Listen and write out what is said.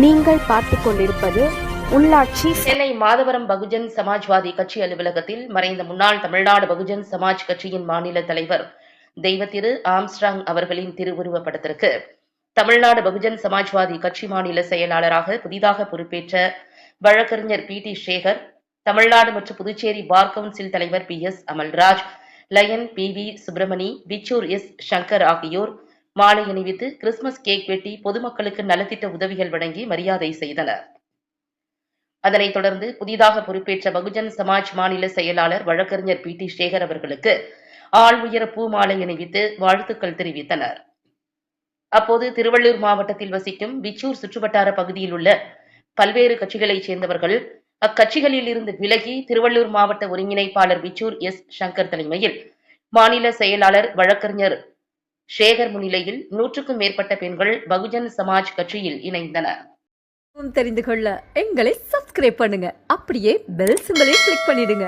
நீங்கள் பார்த்து கொண்டிருப்பது உள்ளாட்சி சென்னை மாதவரம் பகுஜன் சமாஜ்வாதி கட்சி அலுவலகத்தில் மறைந்த முன்னாள் தமிழ்நாடு பகுஜன் சமாஜ் கட்சியின் மாநில தலைவர் தெய்வத்திரு ஆம்ஸ்ட்ராங் அவர்களின் திருவுருவப் படத்திற்கு தமிழ்நாடு பகுஜன் சமாஜ்வாதி கட்சி மாநில செயலாளராக புதிதாக பொறுப்பேற்ற வழக்கறிஞர் பி டி சேகர் தமிழ்நாடு மற்றும் புதுச்சேரி பார் கவுன்சில் தலைவர் P S Amalraj lion P V Subramani Vichur S Sankar ஆகியோர் மாலை அணிவித்து கிறிஸ்துமஸ் கேக் வெட்டி பொதுமக்களுக்கு நலத்திட்ட உதவிகள் வழங்கி மரியாதை செய்தனர். அதனைத் தொடர்ந்து புதிதாக பொறுப்பேற்ற பகுஜன் சமாஜ் மாநில செயலாளர் வழக்கறிஞர் பி. டி. சேகர் அவர்களுக்கு ஆள் உயர பூமாலை அணிவித்து வாழ்த்துக்கள் தெரிவித்தனர். அப்போது திருவள்ளூர் மாவட்டத்தில் வசிக்கும் விச்சூர் சுற்றுவட்டார பகுதியில் உள்ள பல்வேறு கட்சிகளைச் சேர்ந்தவர்கள் அக்கட்சிகளில் இருந்து விலகி திருவள்ளூர் மாவட்ட ஒருங்கிணைப்பாளர் விச்சூர் எஸ். சங்கர் தலைமையில் மாநில செயலாளர் வழக்கறிஞர் சேகர் முன்னிலையில் நூற்றுக்கும் மேற்பட்ட பெண்கள் பகுஜன் சமாஜ் கட்சியில் இணைந்தனர். தெரிந்து கொள்ள எங்களை சப்ஸ்கிரைப் பண்ணுங்க. அப்படியே பெல் சிம்பலையும் கிளிக் பண்ணிடுங்க.